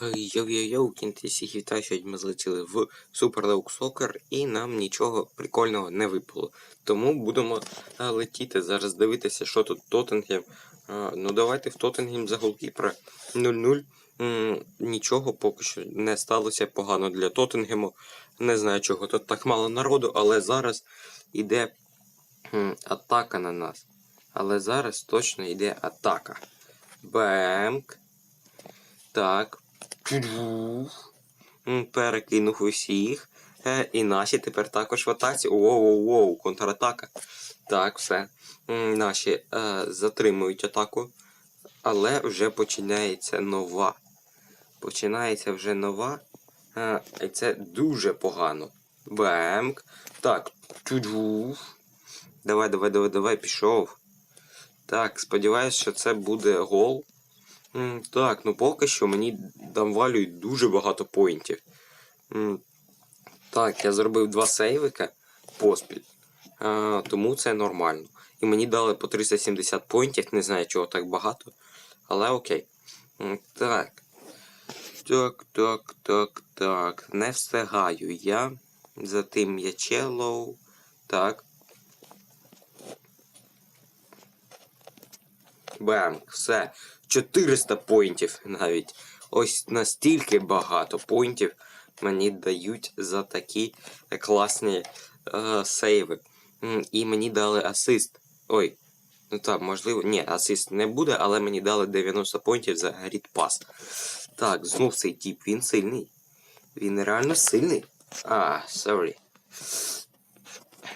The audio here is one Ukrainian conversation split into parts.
Йоу-йоу-йоу, кінти всіх сьогодні ми злетіли в Super League Soccer і нам нічого прикольного не випало. Тому будемо а, летіти зараз дивитися, що тут Тоттенгем. Ну давайте в Тоттенгем за голкіпера 0-0. Нічого поки що не сталося погано для Тоттенгему. Не знаю, чого тут так мало народу, але зараз іде атака на нас. Але зараз точно йде атака. Бемк. Так. Перекинув усіх. Е, і наші тепер також в атаці. Воу-воу-воу, контратака. Так, все. Наші е, затримують атаку. Але вже починається нова. Починається вже нова. Е, і це дуже погано. Бемк. Так. Чух. Давай, давай, давай, давай, пішов. Так, сподіваюсь, що це буде гол. Так, ну поки що мені навалюють дуже багато поінтів. Так, я зробив два сейвика поспіль. А, тому це нормально. І мені дали по 370 поінтів, не знаю, чого так багато. Але окей. Так. Так, так, так, так. Не встигаю я за тим м'ячелоу. Так. Бам, все. 400 поінтів навіть. Ось настільки багато поінтів мені дають за такі класні е, сейви. І мені дали асист. Ой. Ну так, можливо. Ні, асист не буде, але мені дали 90 поінтів за пас. Так, знов цей тип, він сильний. Він реально сильний. А, sorry.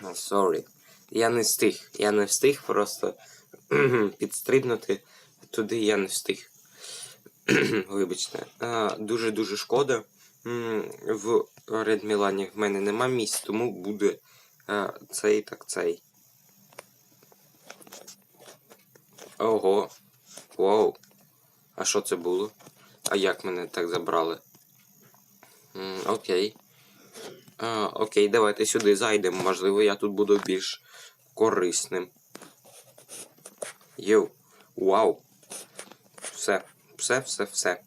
Sorry. Я не встиг. Я не встиг просто підстрибнути туди я не встиг. Вибачте. Дуже-дуже шкода. В Ред Мілані в мене нема місць, тому буде цей так цей. Ого. Вау. А що це було? А як мене так забрали? Окей. Окей, давайте сюди зайдемо. Можливо, я тут буду більш корисним. Йоу. Вау. Все, все, все, все.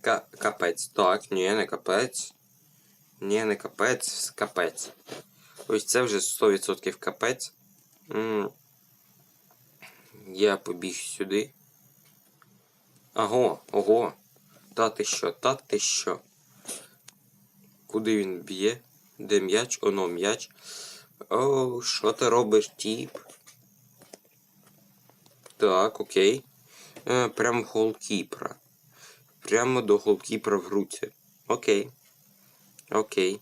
Ка капець. Так, ні, не капець. Ні, не капець, капець. Ось це вже 100% капець. М Я побіг сюди. Аго, ого. Та ти що, та ти що? Куди він б'є? Де м'яч? Оно м'яч. О, що ти робиш, тіп? Так, окей. Е, прямо голкіпера. Прямо до голкіпера в руці. Окей. Окей.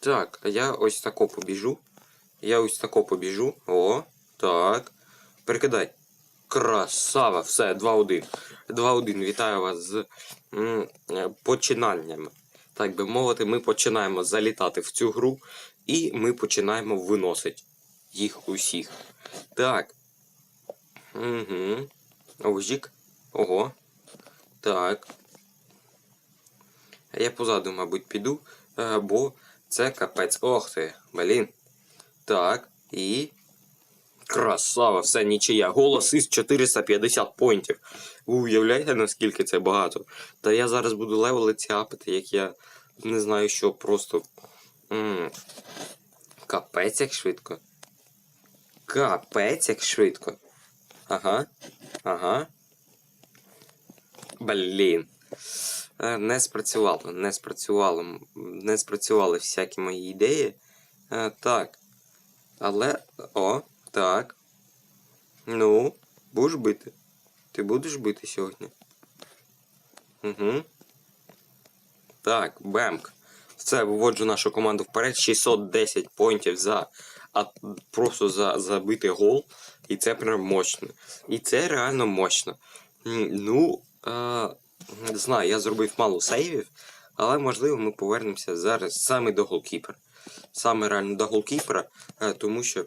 Так, а я ось тако побіжу. Я ось тако побіжу. О, так. Перекидай. Красава, все, 2-1. 2-1. Вітаю вас з м, е, починаннями. Так би мовити, ми починаємо залітати в цю гру, і ми починаємо виносити їх усіх. Так. Угу. Овжік. Ого. Так. Я позаду, мабуть, піду, е, бо це капець. Ох ти, блін. Так. І. Красава, все нічия. Голос із 450 поінтів. Уявляєте, наскільки це багато? Та я зараз буду левели ці апити, як я не знаю, що просто. Капець як швидко. Капець як швидко. Ага. Ага. Блін. Е, Не спрацювало, не спрацювало. Не спрацювали всякі мої ідеї. Е, Так. Але. О, так. Ну, будеш бити. Ти будеш бити сьогодні? Угу. Так, бемк. Все, виводжу нашу команду вперед. 610 поінтів за а просто за забити гол. І це прям мощно. І це реально мощно. Ну, е, не знаю, я зробив мало сейвів, але можливо ми повернемося зараз саме до голкіпера. Саме реально до голкіпера, е, тому що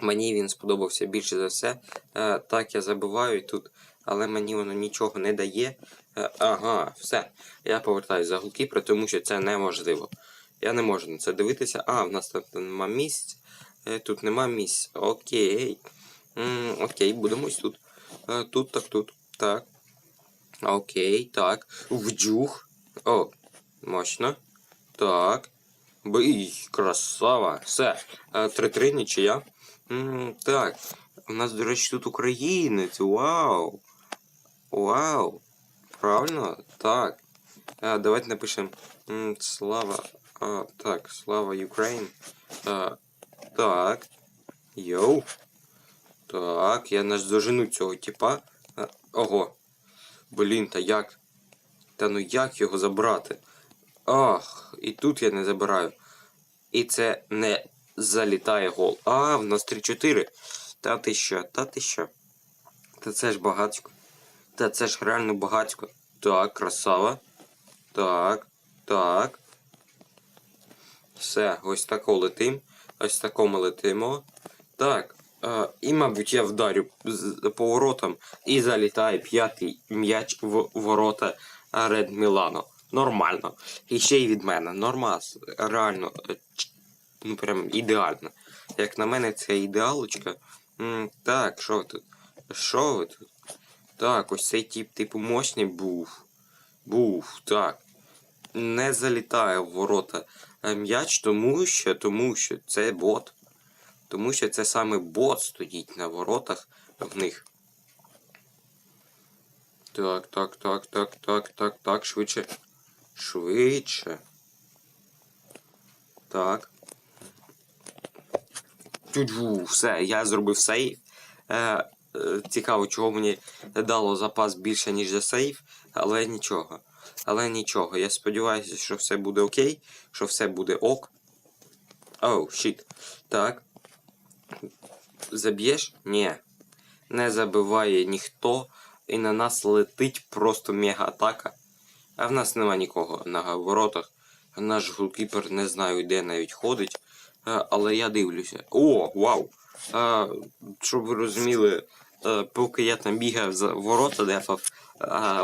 мені він сподобався більше за все. Е, так, я забиваю тут, але мені воно нічого не дає. Ага, все. Я повертаюся за голкіпера, тому що це неможливо. Я не можу на це дивитися. А, в нас тут нема місць. Тут нема місць. Окей. М, окей, будемо ось тут. Е, Тут, так, тут. Так. Окей, так. Вдюх. О, мощно. Так. Бий, красава. Все. Е, 3-3 нічия. М, Так. У нас, до речі, тут українець. Вау. Вау. Правильно? Так. А, давайте напишемо. Слава. А, так, слава Україн. Так. Йоу. Так, я наздожену цього типа. А, ого. Блін, та як? Та ну як його забрати? Ах, і тут я не забираю. І це не залітає гол. А, в нас 3-4. Та ти що, та ти що? Та це ж багатько. Та це ж реально багатько. Так, красава. Так, так. Все, ось тако летим. Ось тако ми летимо. Так. Е, і, мабуть, я вдарю поворотом і залітає п'ятий м'яч в ворота Ред Мілано. Нормально. І ще й від мене. Нормас. Реально. е, Ну прям ідеально. Як на мене, це ідеалочка. М, так, що ви тут? Що ви тут? Так, ось цей тип, типу, мощний був. Був, так. Не залітає в ворота е, м'яч, тому що, тому що це бот. Тому що це саме бот стоїть на воротах в них. Так, так, так, так, так, так, так, швидше. Швидше. Так. Тю-джу, все, я зробив сейф. Е, е, цікаво, чого мені дало запас більше, ніж за сейф, але нічого. Але нічого. Я сподіваюся, що все буде окей, що все буде ок. Оу, щит. Так. Заб'єш? Ні. Не забиває ніхто. І на нас летить просто мега-атака. А в нас нема нікого на воротах. Наш голкіпер не знаю, де навіть ходить. Е, Але я дивлюся. О, вау! Е, Щоб ви розуміли, е, поки я там бігав за ворота дефав,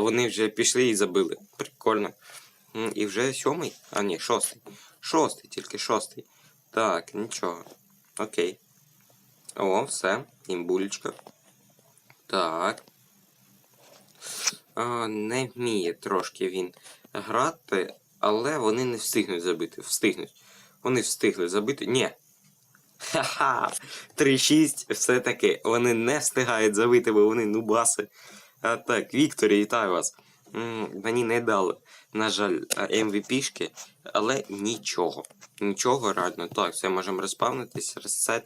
вони вже пішли і забили. Прикольно. І вже сьомий? А ні, шостий. Шостий, тільки шостий. Так, нічого. Окей. О, все. Імбулечка. Так. А, не вміє трошки він грати, але вони не встигнуть забити. Встигнуть. Вони встигли забити. Ні. Ха-ха! 3-6, все-таки вони не встигають забити, бо вони нубаси. А так, Вікторі, вітаю вас. М, Мені не дали, на жаль, МВПшки, але нічого. Нічого реально. Так, все можемо розпавнитись, ресет,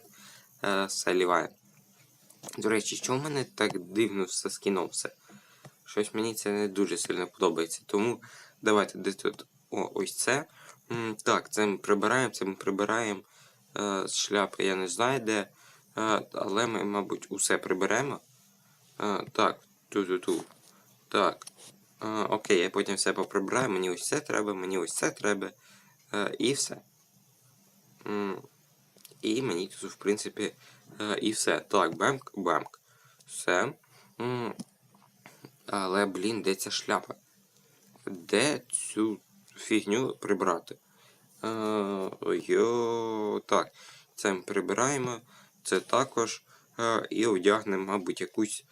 е. До речі, що в мене так дивно все з все? Щось мені це не дуже сильно подобається. Тому давайте десь тут. О, ось це. Так, це ми прибираємо, це ми прибираємо. Е, шляпи я не знаю де. Е, але ми, мабуть, усе приберемо. Е, так, ту-ту-ту. Так. Окей, я потім все поприбираю. Мені ось це треба, мені ось це треба. І все. І мені тут, в принципі, е, і все. Так, бемк, бемк. Все. Але, блін, де ця шляпа? Де цю фігню прибрати? Е, Йо, так. Це ми прибираємо. Це також. Е, І одягнемо, мабуть, якусь.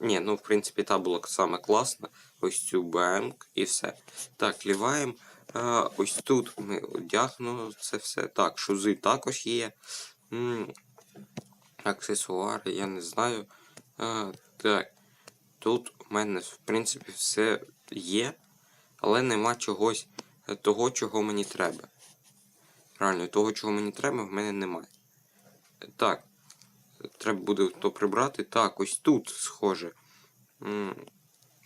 Ні, ну в принципі та була саме класна. Ось цю бемк і все. Так, ліваємо. Е, Ось тут ми одягнули це все. Так, шузи також є. Аксесуари, я не знаю. Е, Так. Тут у мене, в принципі, все є, але нема чогось е, того, чого мені треба. Реально, того, чого мені треба, в мене немає. Так. Треба буде то прибрати. Так, ось тут схоже.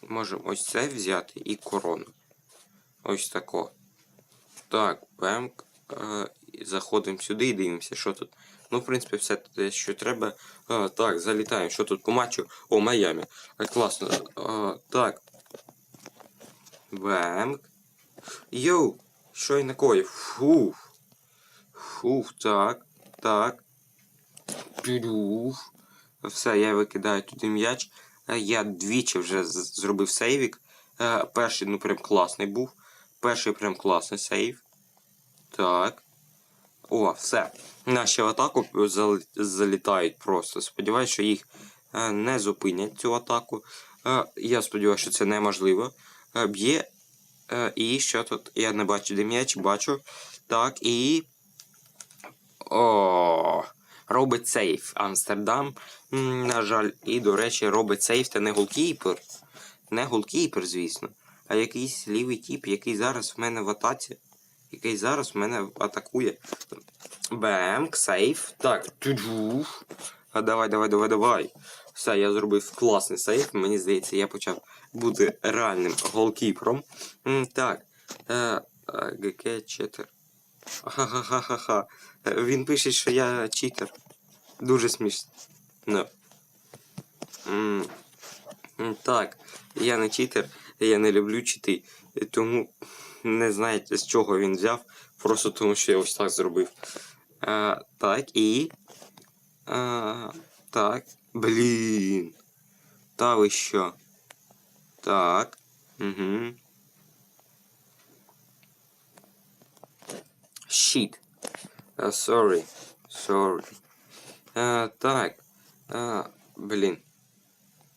Можемо ось це взяти і корону. Ось тако. Так, бемк. Е, Заходимо сюди і дивимося, що тут. Ну, в принципі, все те, що треба. А, так, залітаємо. Що тут по матчу? О, Майами. А, класно. А, так. Бемк. Йоу! Що я накоїв? Фуф. Фуф, так. Так. Підуф. Все, я викидаю туди м'яч. Е, Я двічі вже зробив сейвік. Е, Перший, ну прям класний був. Перший прям класний сейв. Так. О, все. Наші в атаку залітають просто. Сподіваюсь, що їх е, не зупинять цю атаку. Е, я сподіваюся, що це неможливо. Е, б'є. І що тут? Я не бачу, де м'яч, бачу. Так, і. О, робить сейф. Амстердам. На жаль, і, до речі, робить сейф та не голкіпер. Не голкіпер, звісно. А якийсь лівий тіп, який зараз в мене в атаці. Який зараз в мене атакує. Бем, сейф. Так. Туджух. А давай, давай, давай, давай. Все, я зробив класний сейф. Мені здається, я почав бути реальним голкіпером. Так. Е, е, ГК читер. Ха-ха-ха-ха-ха. Він пише, що я читер. Дуже смішно. Так, я не читер, я не люблю чити, е, тому не знаєте, з чого він взяв, просто тому що я ось так зробив. А, так, і. А, так. Блін. Та ви що? Так. Угу. Shit. Uh, sorry. Sorry. Uh, так. Uh, блін.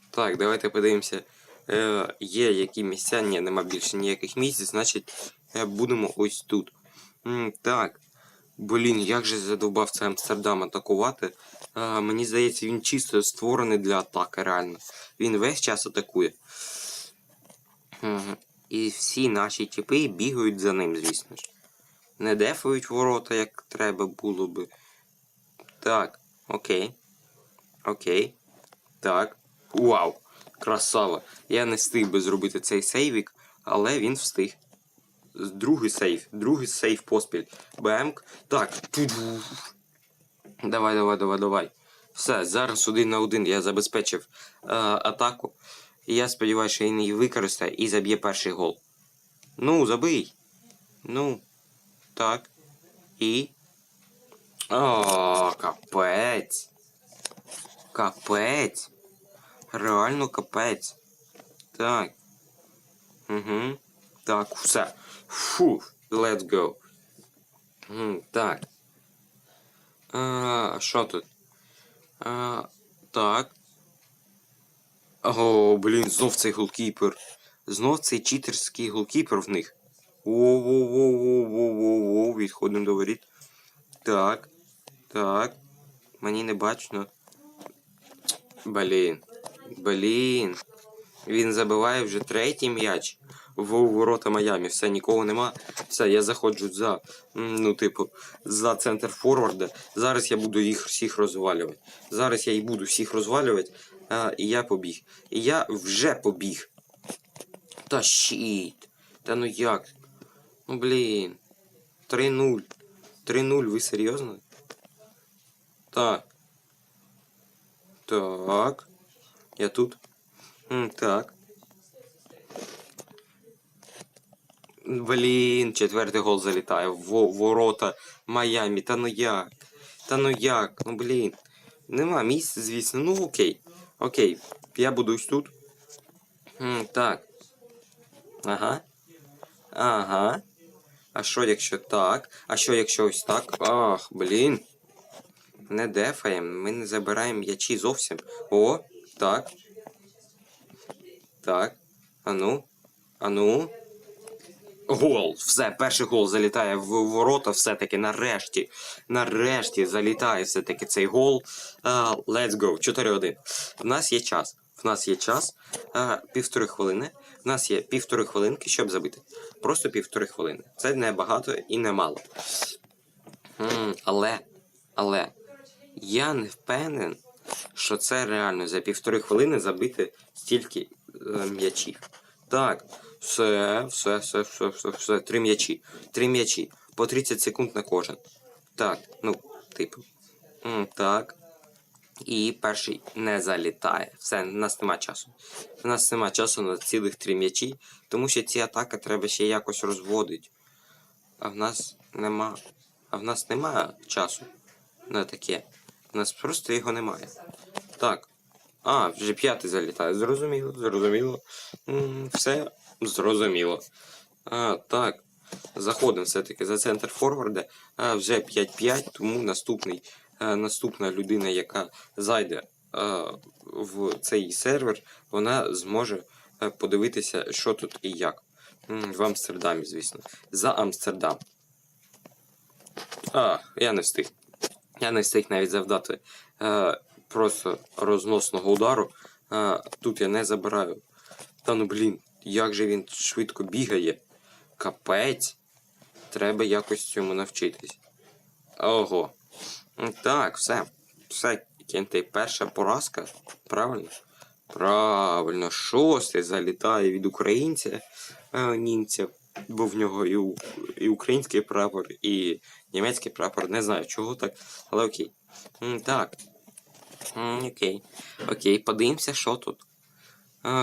Так, давайте подивимося. Е, є які місця, ні, нема більше ніяких місць, значить е, будемо ось тут. М, так. Блін, як же задовбав це Амстердам атакувати. Е, мені здається, він чисто створений для атаки, реально. Він весь час атакує. І всі наші тіпи бігають за ним, звісно ж. Не дефають ворота, як треба було би. Так, окей. Окей. Так. Вау! Красава! Я не встиг би зробити цей сейвік, але він встиг. Другий сейв, другий сейв поспіль. Бемк. Так. Давай, давай, давай, давай. Все, зараз один на один я забезпечив е, атаку. Я сподіваюся, що він її використає і заб'є перший гол. Ну, забий. Ну. Так. І. О, капець. Капець. Реально капець. Так. Угу. Так, все. Фу. Let's go. М, Так. А, що тут? А, так. О, блін, знов цей голкіпер. Знов цей читерський голкіпер в них. Воу-воу-воу-воу-воу-воу. Відходимо до воріт. Так. Так. Мені не бачно. Блін. Блін. Він забиває вже третій м'яч в ворота Майамі. Все, нікого нема. Все, я заходжу за, ну, типу, за центр форварда. Зараз я буду їх всіх розвалювати. Зараз я і буду всіх розвалювати. А, і я побіг. І я вже побіг. Та щіт. Та ну як? Ну блін. 3-0. 3-0, ви серйозно? Так. Так. Я тут. М, Так. Блін, четвертий гол залітає. В ворота Майамі. Та ну як? Та ну як? Ну блін. Нема місця, звісно. Ну окей. Окей. Я буду ось тут. М, Так. Ага. Ага. А що якщо так? А що якщо ось так? Ах, блін. Не дефаємо, ми не забираємо м'ячі зовсім. О, так. Так. Ану. Ану. Гол. Все, перший гол залітає в ворота, все-таки нарешті. Нарешті залітає все-таки цей гол. Uh, let's go. 4-1. В нас є час. В нас є час. Півтори хвилини. В нас є півтори хвилинки, щоб забити. Просто півтори хвилини. Це не багато і не мало. Але, але, я не впевнений, що це реально за півтори хвилини забити стільки е, м'ячів. Так, все, все, все, все, все, все. Три м'ячі. Три м'ячі. По 30 секунд на кожен. Так, ну, типу. Так. І перший не залітає. Все, в нас нема часу. У нас нема часу на цілих три м'ячі, тому що ці атаки треба ще якось розводити. А в нас нема. А в нас немає часу на таке. У нас просто його немає. Так. А, вже п'ятий залітає. Зрозуміло, зрозуміло. Все зрозуміло. А, так. Заходимо все-таки за центр форварда. А, вже 5-5, тому наступний, е, наступна людина, яка зайде е, в цей сервер, вона зможе е, подивитися, що тут і як. В Амстердамі, звісно. За Амстердам. А, я не встиг. Я не встиг навіть завдати е, просто розносного удару. Е, тут я не забираю. Та ну блін, як же він швидко бігає. Капець. Треба якось цьому навчитись. Ого. Так, все. Все, кінти, перша поразка. Правильно? Правильно, шостий залітає від українця німця, бо в нього і, і український прапор, і німецький прапор. Не знаю чого так, але окей. Так. Окей. Окей, подивимося, що тут.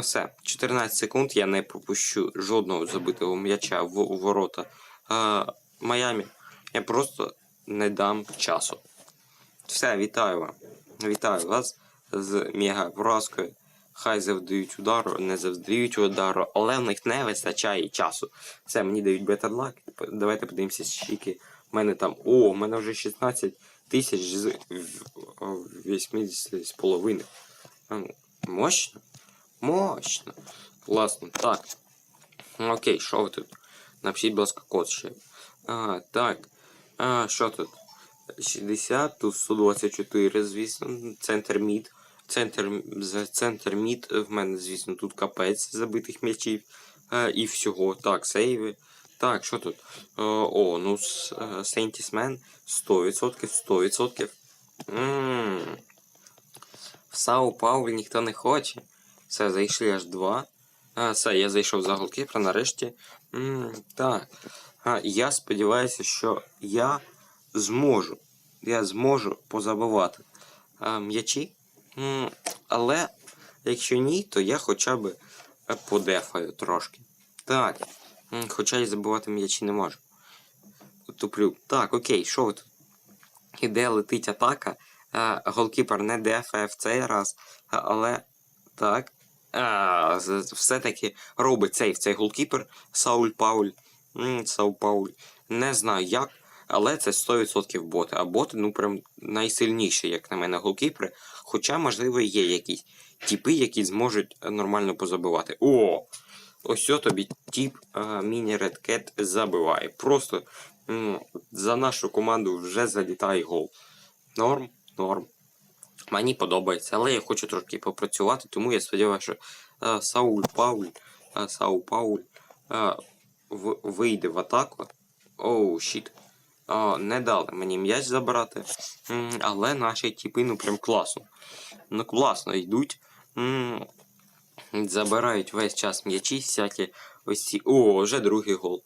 Все, 14 секунд, я не пропущу жодного забитого м'яча в, ворота Майамі. Я просто не дам часу. Все, вітаю вам. Вітаю вас з мега поразкою. Хай завдають удару, не завдають удару, але в них не вистачає часу. Все, мені дають. П- Давайте подивимося, скільки в мене там. О, в мене вже 16 тисяч з в- в- 80 з половиною. Ну, Мощно? Мощно. Класно. Так. Окей, що ви тут? Напишіть, будь ласка, код ще. А, так. А, що тут? 60, тут 124, звісно, центр мід. Центр, м- центр мід в мене, звісно, тут капець забитих м'ячів. А, і всього. Так, сейви. Так, що тут? О, о ну Сентісмен 100%, 100%. Ммм. В Сау Пауль ніхто не хоче. Все, зайшли аж два. А, все, я зайшов за голкіпера нарешті. М, так. А, я сподіваюся, що я зможу. Я зможу позабивати м'ячі. Але якщо ні, то я хоча б е, подефаю трошки. Так. Хоча й забивати м'ячі не можу. Туплю. Так, окей, що ви тут? Іде летить атака. А, голкіпер не дефає в цей раз, але так. Все-таки робить сейв цей голкіпер Сауль Пауль. М, Сауль Пауль. Не знаю як, але це 100% боти. А боти, ну прям найсильніші, як на мене, голкіпери. Хоча, можливо, є якісь тіпи, які зможуть е, нормально позабивати. О! Ось тобі тіп міні Red Cat забиває. Просто м, за нашу команду вже залітає гол. Норм, норм. Мені подобається, але я хочу трошки попрацювати, тому я сподіваюся, що е, Сауль Пауль, е, Сауль Пауль е, вийде в атаку. Оу, щіт. Е, не дали мені м'яч забирати. Але наші тіпи ну прям класно. Ну класно йдуть. Забирають весь час м'ячі, всякі ось ці. О, вже другий гол.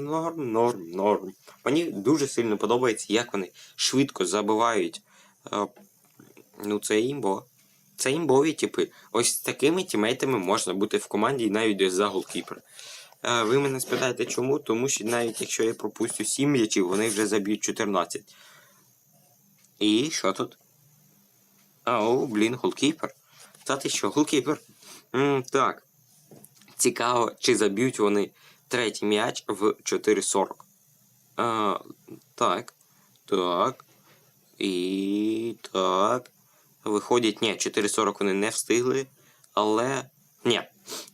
Норм, норм, норм. Мені дуже сильно подобається, як вони швидко забивають. Ну, це імбо. Це імбові типи. Ось такими тімейтами можна бути в команді навіть за голкіпера. А, ви мене спитаєте чому? Тому що навіть якщо я пропустю 7 м'ячів, вони вже заб'ють 14. І що тут? А, о, блін, голкіпер. Та ти що, голкіпер? М, так. Цікаво, чи заб'ють вони третій м'яч в 4.40. А, так. Так. І так. Виходять, ні, 4.40 вони не встигли. Але. Ні,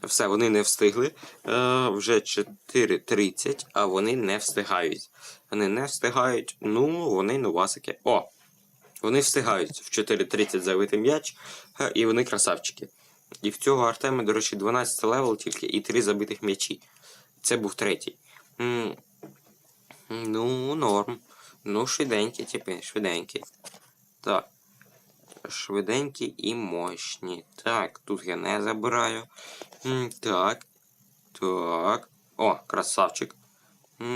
все, вони не встигли. Е, вже 4.30, а вони не встигають. Вони не встигають. Ну, вони новасики. О! Вони встигають в 4.30 забити м'яч, е, і вони красавчики. І в цього Артема, до речі, 12 левел тільки і 3 забитих м'ячі. Це був третій. М, Ну, норм. Ну, швиденькі, типи, швиденькі. Так. Швиденькі і мощні. Так, тут я не забираю. Так. Так. О, красавчик.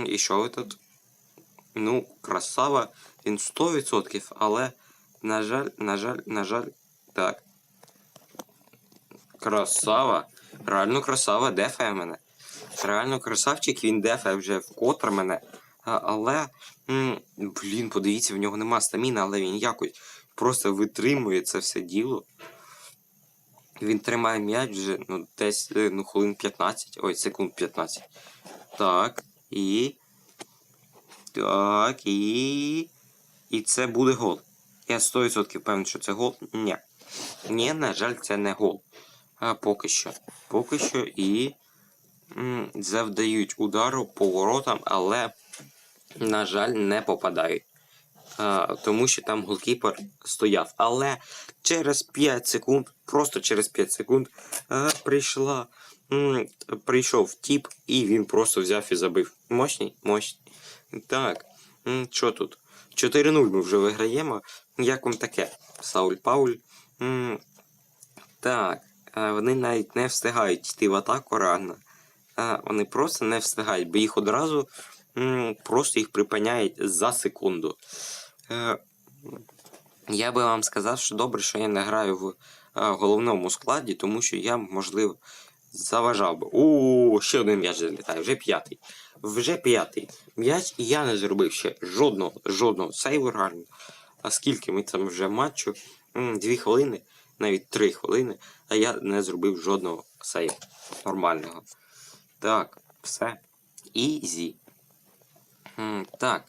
І що ви тут? Ну, красава, він 100%, але, на жаль, на жаль, на жаль, так. Красава. Реально красава, дефає мене. Реально красавчик, він дефає вже вкотре мене. Але. блін, подивіться, в нього нема стаміни, але він якось просто витримує це все діло. Він тримає м'яч вже ну, десь е, ну, хвилин 15, ой, секунд 15. Так, і. Так, і. І це буде гол. Я 100% певний, що це гол. Ні. Ні, на жаль, це не гол. А, поки що. Поки що і завдають удару по воротам, але, на жаль, не попадають. Тому що там голкіпер стояв. Але через 5 секунд, просто через 5 секунд, а, прийшла, прийшов тіп, і він просто взяв і забив. Мощний? Мощний. Так, що тут? 4-0 ми вже виграємо. Як вам таке? Сауль Пауль. Так, е, вони навіть не встигають йти в атаку рано. Е, Вони просто не встигають, бо їх одразу просто їх припиняють за секунду. Е, Я би вам сказав, що добре, що я не граю в е, головному складі, тому що я, можливо, заважав би. О, ще один м'яч залітає, вже п'ятий. Вже п'ятий м'яч, і я не зробив ще жодного, жодного сейву гарного. А скільки ми там вже матчу? Дві хвилини, навіть три хвилини, а я не зробив жодного сейву нормального. Так, все. Ізі. Так.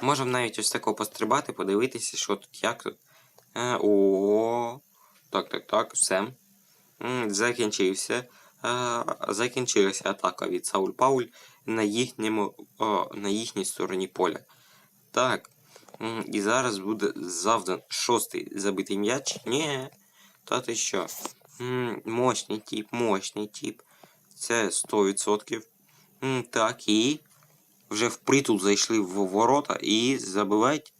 Можемо навіть ось тако пострибати, подивитися, що тут, як тут. Е, о, так, так, так, все. Закінчився. Е, Закінчилася атака від Сауль Пауль на їхньому, о, на їхній стороні поля. Так. І зараз буде завдан шостий забитий м'яч. Ні. Та ти що? Мощний тип, мощний тип. Це 100%. М, Так, і вже впритул зайшли в ворота і забивать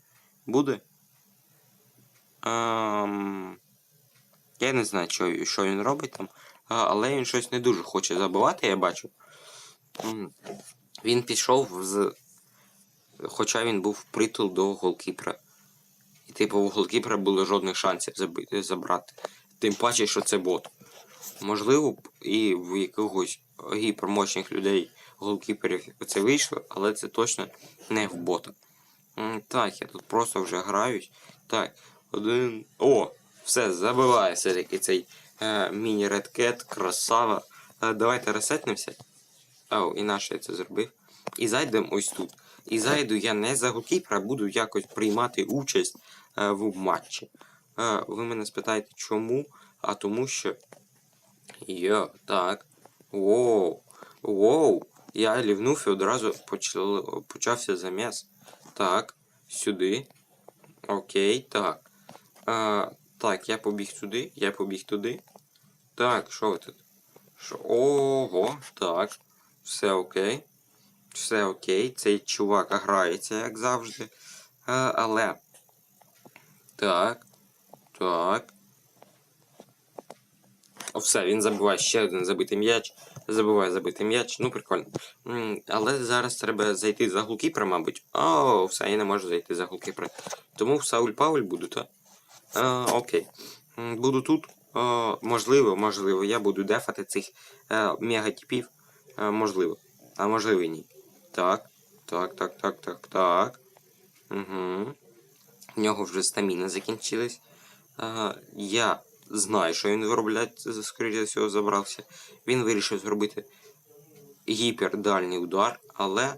буде. Ем... Я не знаю, що, що він робить там, але він щось не дуже хоче забивати, я бачу. Він пішов з. Хоча він був впритул до голкіпера. І типу у голкіпера було жодних шансів забити, забрати. Тим паче, що це бот. Можливо, і в якогось гіпермощних людей голкіперів це вийшло, але це точно не в бота. Так, я тут просто вже граюсь. Так, один. О! Все, забиває все-таки цей е, Cat, красава. Е, давайте ресетнемося. О, і наше я це зробив. І зайдемо ось тут. І зайду я не за голкіпера, буду якось приймати участь е, в матчі. Е, ви мене спитаєте, чому? А тому що. Йо, так. Воу. Воу. Я лівнув і одразу почався заміс. Так, сюди. Окей, так. А, так, я побіг туди, я побіг туди. Так, що ви тут? Що? Ого, так. Все окей. Все окей. Цей чувак грається, як завжди. А, але. Так. Так. О, все, він забиває ще один забитий м'яч. Забиває забитий м'яч. Ну, прикольно. Але зараз треба зайти за голкіпера, мабуть. О, все, я не можу зайти за голкіпера. Тому в Сауль Пауль буду, так? А, окей. Буду тут. А, можливо, можливо, я буду дефати цих е, мегатипів. Е, можливо. А можливо і ні. Так. Так, так, так, так, так. Угу. В нього вже стаміна закінчилась. А, я знаю, що він виробляє, скоріше за всього, забрався. Він вирішив зробити гіпердальний удар, але.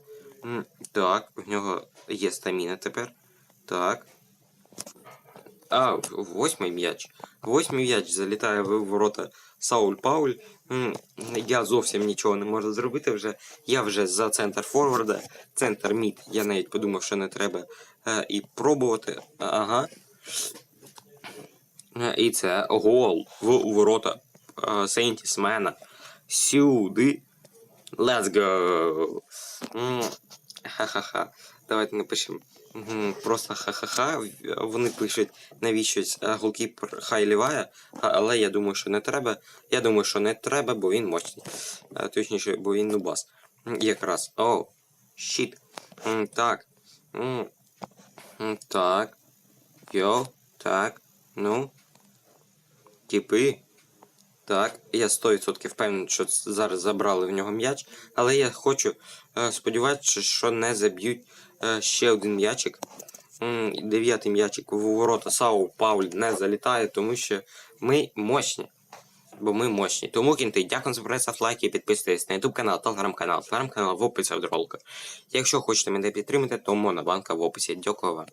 Так, в нього є стаміна тепер. Так. А, восьмий м'яч. Восьмий м'яч залітає в ворота Сауль Пауль. Я зовсім нічого не можу зробити вже. Я вже за центр форварда, центр мід. Я навіть подумав, що не треба е, і пробувати. Ага. І це гол в у ворота Сейнтісмена. Сюди. Let's go! Ха-ха-ха. Давайте напишемо. Просто ха-ха-ха. Вони пишуть навіщось е, голкіпер хай ліває, але я думаю, що не треба. Я думаю, що не треба, бо він мощний. Е, Точніше, бо він нубас. Якраз. О, щіт. Так. Так. Йо, так. Ну. Типи. Так, я 100% впевнений, що зараз забрали в нього м'яч, але я хочу е, сподіватися, що не заб'ють е, ще один м'ячик. Дев'ятий м'ячик у ворота Сау Пауль не залітає, тому що ми мощні. Бо ми мощні. Тому кінти, дякую за перегляд, лайки, підписуйтесь на YouTube канал, телеграм-канал, телеграм-канал в описі в ролика. Якщо хочете мене підтримати, то монобанка в описі. Дякую вам.